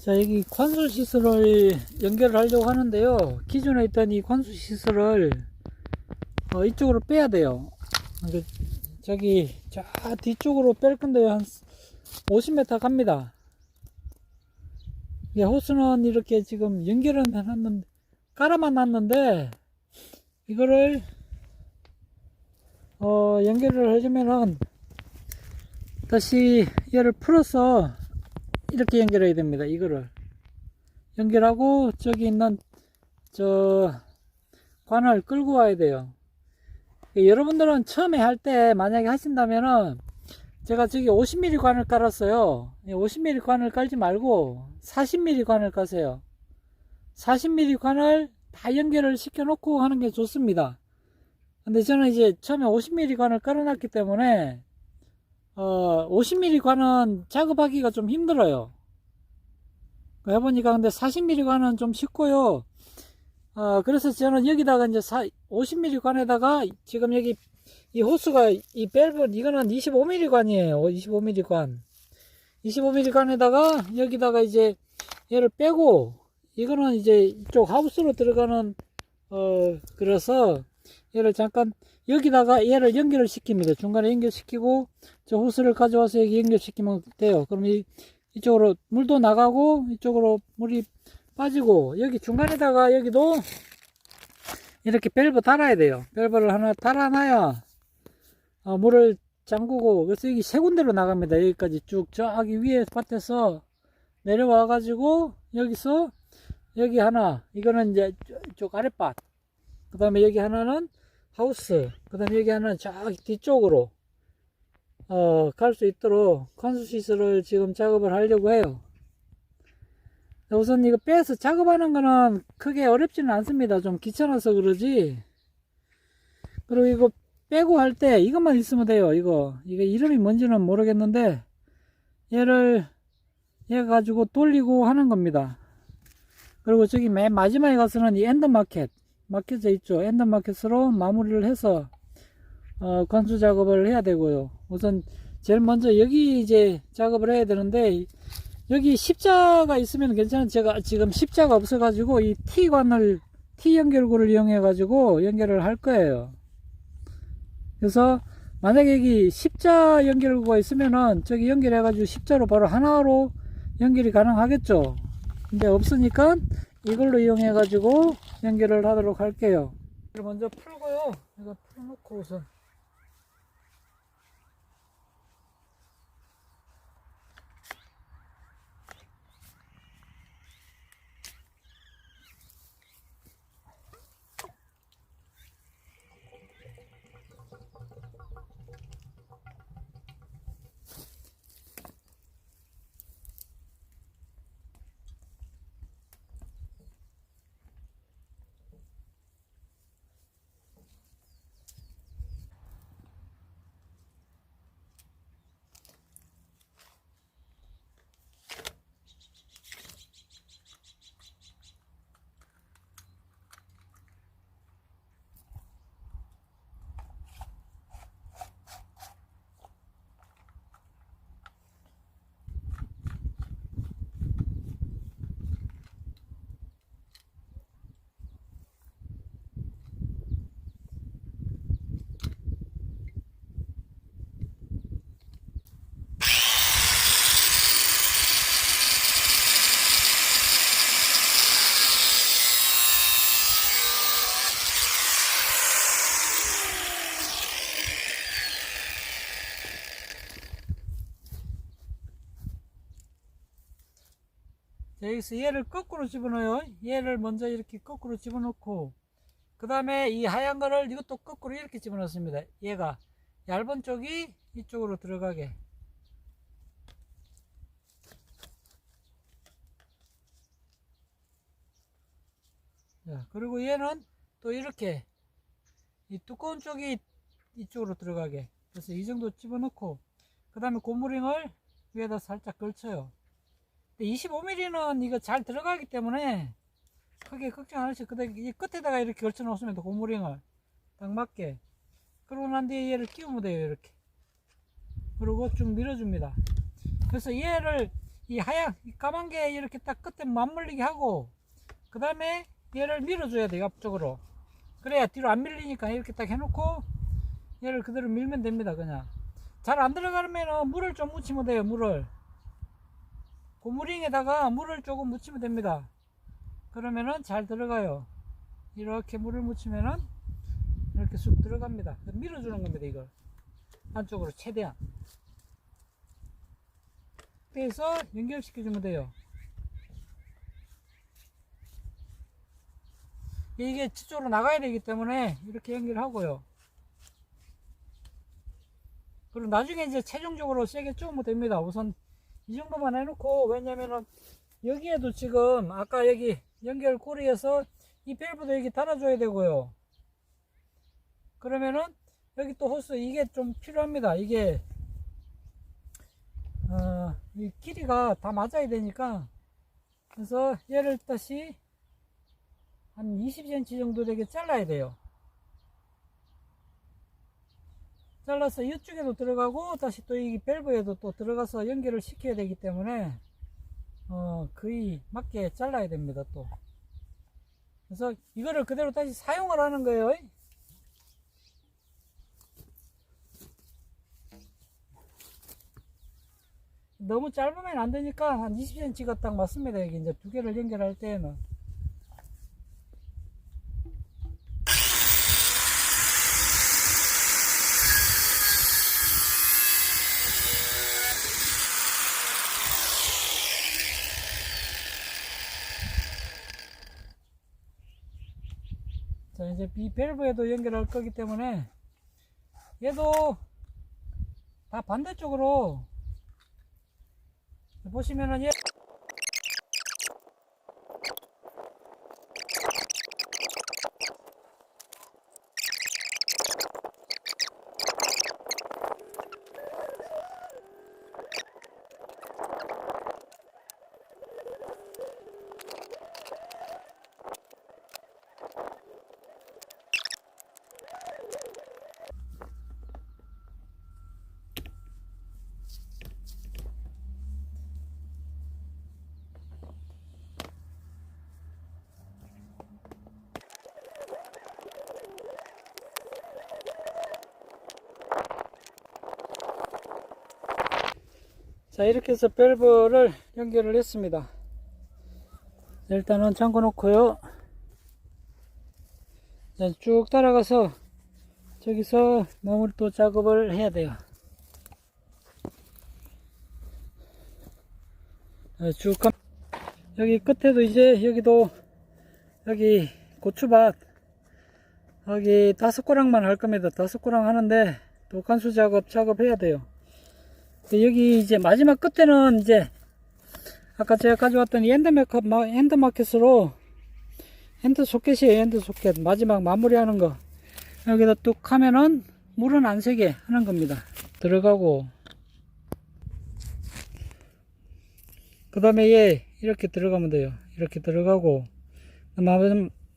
자, 여기 관수 시설을 연결을 하려고 하는데요. 기존에 있던 이 관수 시설을 어, 이쪽으로 빼야 돼요. 그, 저기 저 뒤쪽으로 뺄 건데요. 한 50m 갑니다. 예, 호스는 이렇게 지금 연결은 해놨는데 깔아만 놨는데 이거를 어, 연결을 해주면은 다시 얘를 풀어서 이렇게 연결해야 됩니다. 이거를 연결하고 저기 있는 저 관을 끌고 와야 돼요. 예, 여러분들은 처음에 할 때 만약에 하신다면은 제가 저기 50mm 관을 깔았어요. 50mm 관을 깔지 말고 40mm 관을 까세요. 40mm 관을 다 연결을 시켜 놓고 하는 게 좋습니다. 근데 저는 이제 처음에 50mm 관을 깔아놨기 때문에 어 50mm 관은 작업하기가 좀 힘들어요. 그 해보니까 근데 40mm 관은 좀 쉽고요. 어 그래서 저는 여기다가 이제 50mm 관에다가 지금 여기 이 호수가 이 밸브 이거는 25mm 관이에요. 25mm 관. 25mm 관에다가 여기다가 이제 얘를 빼고 이거는 이제 이쪽 하우스로 들어가는 어 그래서 얘를 잠깐 여기다가 얘를 연결을 시킵니다. 중간에 연결시키고 저 호스를 가져와서 여기 연결시키면 돼요. 그럼 이 이쪽으로 물도 나가고 이쪽으로 물이 빠지고 여기 중간에다가 여기도 이렇게 밸브 달아야 돼요. 밸브를 하나 달아놔야 어, 물을 잠그고 그래서 여기 세 군데로 나갑니다. 여기까지 쭉 저기 위에 밭에서 내려와 가지고 여기서 여기 하나 이거는 이제 쪽 아랫밭 그 다음에 여기 하나는 하우스 그 다음에 여기 하나는 저기 뒤쪽으로 어, 갈 수 있도록 시설을 지금 작업을 하려고 해요. 우선 이거 빼서 작업하는 거는 크게 어렵지는 않습니다. 좀 귀찮아서 그러지. 그리고 이거 빼고 할 때 이것만 있으면 돼요. 이거 이게 이름이 뭔지는 모르겠는데 얘를 얘 가지고 돌리고 하는 겁니다. 그리고 저기 맨 마지막에 가서는 이 엔더 마켓 막혀져 있죠. 엔더 마켓으로 마무리를 해서 어, 관수 작업을 해야 되고요. 우선 제일 먼저 여기 이제 작업을 해야 되는데 여기 십자가 있으면 괜찮은 제가 지금 십자가 없어 가지고 이 T관을 T 연결구를 이용해 가지고 연결을 할 거예요. 그래서 만약에 여기 십자 연결구가 있으면은 저기 연결해 가지고 십자로 바로 하나로 연결이 가능하겠죠. 근데 없으니까 이걸로 이용해 가지고 연결을 하도록 할게요. 먼저 풀고요. 이거 풀어놓고 우선. 여기서 얘를 거꾸로 집어넣어요. 얘를 먼저 이렇게 거꾸로 집어넣고, 그 다음에 이 하얀 거를 이것도 거꾸로 이렇게 집어넣습니다. 얘가 얇은 쪽이 이쪽으로 들어가게. 자, 그리고 얘는 또 이렇게 이 두꺼운 쪽이 이쪽으로 들어가게. 그래서 이 정도 집어넣고, 그 다음에 고무링을 위에다 살짝 걸쳐요. 25mm는 이거 잘 들어가기 때문에 크게 걱정 안 하셔도 그다음 이 끝에다가 이렇게 걸쳐 놓으면 돼 고무링을 딱 맞게 그러고 난 뒤에 얘를 끼우면 돼요 이렇게. 그리고 쭉 밀어줍니다. 그래서 얘를 이 하얀 이 까만 게 이렇게 딱 끝에 맞물리게 하고 그 다음에 얘를 밀어줘야 돼요 앞쪽으로. 그래야 뒤로 안 밀리니까 이렇게 딱 해놓고 얘를 그대로 밀면 됩니다 그냥. 잘 안 들어가면 물을 좀 묻히면 돼요 물을 고무링에다가 물을 조금 묻히면 됩니다. 그러면은 잘 들어가요. 이렇게 물을 묻히면은 이렇게 쑥 들어갑니다. 밀어주는 겁니다 이걸. 안쪽으로 최대한. 그래서 연결시켜 주면 돼요. 이게 저쪽으로 나가야 되기 때문에 이렇게 연결하고요. 그리고 나중에 이제 최종적으로 세게 쪼으면 됩니다. 우선 이 정도만 해놓고 왜냐면은 여기에도 지금 아까 여기 연결 고리에서 이 밸브도 여기 달아줘야 되고요. 그러면은 여기 또 호스 이게 좀 필요합니다. 이게 어, 이 길이가 다 맞아야 되니까. 그래서 얘를 다시 한 20cm 정도 되게 잘라야 돼요 잘라서 이쪽에도 들어가고 다시 또 이 밸브에도 또 들어가서 연결을 시켜야 되기 때문에 어, 거의 맞게 잘라야 됩니다 또. 그래서 이거를 그대로 다시 사용을 하는 거예요. 너무 짧으면 안 되니까 한 20cm가 딱 맞습니다. 여기 이제 두 개를 연결할 때에는 자 이제 이 밸브에도 연결할 거기 때문에 얘도 다 반대쪽으로 보시면은 얘 자 이렇게 해서 밸브를 연결을 했습니다. 자, 일단은 잠궈 놓고요. 자, 쭉 따라가서 저기서 마무리 또 작업을 해야 돼요. 자, 쭉 가, 여기 끝에도 이제 여기도 여기 고추밭 여기 다섯 고랑만 할 겁니다. 다섯 고랑 하는데 또 간수 작업 작업해야 돼요. 그 여기 이제 마지막 끝에는 이제 아까 제가 가져왔던 이 핸드마켓, 핸드마켓으로 핸드 소켓이에요 핸드 소켓. 마지막 마무리하는 거. 여기다 뚝 하면은 물은 안 새게 하는 겁니다. 들어가고. 그 다음에 얘 이렇게 들어가면 돼요. 이렇게 들어가고.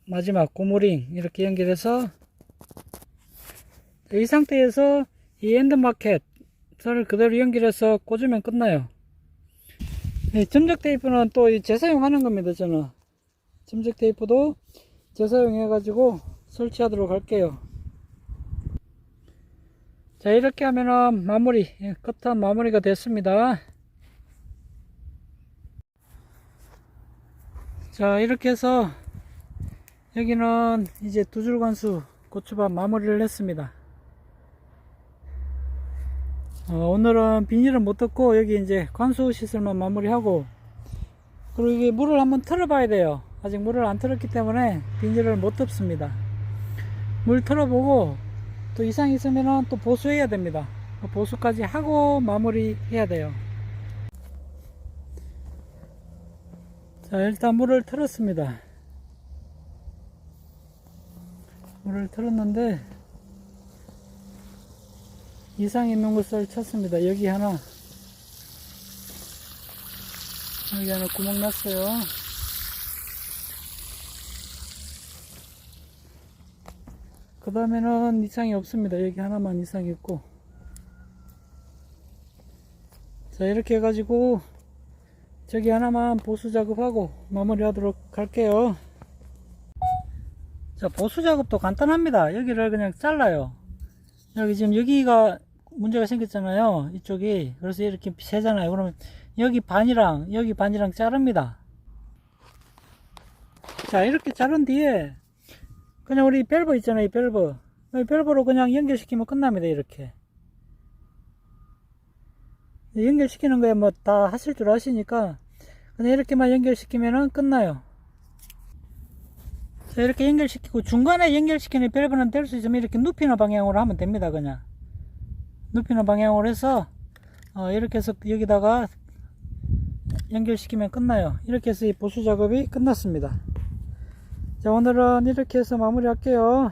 마지막 고무링 이렇게 연결해서 이 상태에서 이 핸드마켓 선을 그대로 연결해서 꽂으면 끝나요. 네, 점적 테이프는 또 재사용하는 겁니다. 저는 점적 테이프도 재사용해 가지고 설치하도록 할게요. 자 이렇게 하면은 마무리 예, 끝한 마무리가 됐습니다. 자 이렇게 해서 여기는 이제 두 줄 관수 고추밥 마무리를 했습니다. 어, 오늘은 비닐은 못 뜯고 여기 이제 관수 시설만 마무리하고 그리고 이게 물을 한번 틀어 봐야 돼요. 아직 물을 안 틀었기 때문에 비닐을 못 뜯습니다. 물 틀어보고 또 이상 있으면 또 보수해야 됩니다. 보수까지 하고 마무리 해야 돼요. 자 일단 물을 틀었습니다. 물을 틀었는데 이상 있는 곳을 찾습니다. 여기 하나, 여기 하나 구멍 났어요. 그 다음에는 이상이 없습니다. 여기 하나만 이상이 있고. 자, 이렇게 해가지고 저기 하나만 보수 작업하고 마무리 하도록 할게요. 자, 보수 작업도 간단합니다. 여기를 그냥 잘라요. 여기 지금 여기가 문제가 생겼잖아요. 이쪽이. 그래서 이렇게 새잖아요. 그러면 여기 반이랑 여기 반이랑 자릅니다. 자, 이렇게 자른 뒤에 그냥 우리 밸브 있잖아요. 이 밸브. 이 밸브로 그냥 연결시키면 끝납니다. 이렇게. 연결시키는 거야 뭐다 하실 줄 아시니까 그냥 이렇게만 연결시키면은 끝나요. 자, 이렇게 연결시키고 중간에 연결시키는 밸브는 될 수 있으면 이렇게 눕히는 방향으로 하면 됩니다. 그냥 눕히는 방향으로 해서 어, 이렇게 해서 여기다가 연결시키면 끝나요. 이렇게 해서 이 보수 작업이 끝났습니다. 자 오늘은 이렇게 해서 마무리 할게요.